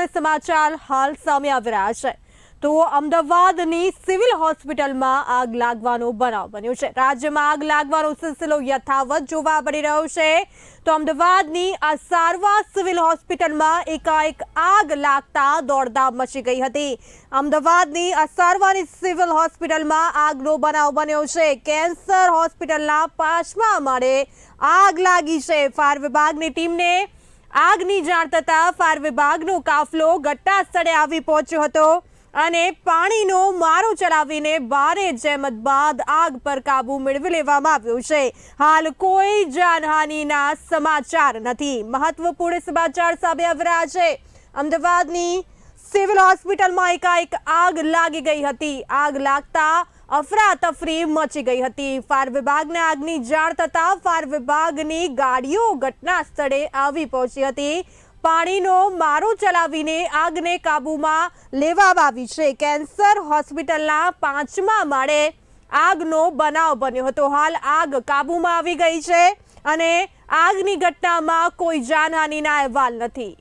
મહત્વપૂર્ણ સમાચાર હાલ સામે આવી રહ્યા છે. તો અમદાવાદની સિવિલ હોસ્પિટલમાં આગ લાગવાનો બનાવ બન્યો છે. રાજ્યમાં આગ લાગવાનો સિલસિલો યથાવત જોવા મળી રહ્યો છે. તો અમદાવાદની આ સારવાર સિવિલ હોસ્પિટલમાં એકાએક આગ લાગતા દોડધામ મચી ગઈ હતી. અમદાવાદની આ સારવારની સિવિલ હોસ્પિટલમાં આગનો બનાવ બન્યો છે. કેન્સર હોસ્પિટલના પાંચમા માળે આગ લાગી છે. ફાયર વિભાગની ટીમને આગની જાણ થતાં ફાયર વિભાગનો કાફલો ઘટના સ્થળે આવી પહોંચ્યો હતો અને પાણીનો મારો ચડાવીને ભારે જહેમત બાદ આગ પર કાબુ મેળવી લેવામાં આવ્યો છે. હાલ કોઈ જાનહાનિના સમાચાર નથી. મહત્વપૂર્ણ સમાચાર સામે આવી રહ્યા છે. અમદાવાદની સિવિલ હોસ્પિટલમાં એકાએક આગ લાગી ગઈ હતી. આગ લાગતા અફરાતફરી મચી ગઈ હતી. ફાયર વિભાગને આગની જાણ થતાં ફાયર વિભાગની ગાડીઓ ઘટના સ્થળે આવી પહોંચી હતી. પાણીનો મારો ચલાવીને આગને કાબૂમાં લેવામાં આવી છે. કેન્સર હોસ્પિટલના પાંચમા માળે આગનો બનાવ બન્યો હતો. હાલ આગ કાબૂમાં આવી ગઈ છે અને આગની ઘટનામાં કોઈ જાનહાનિના અહેવાલ નથી.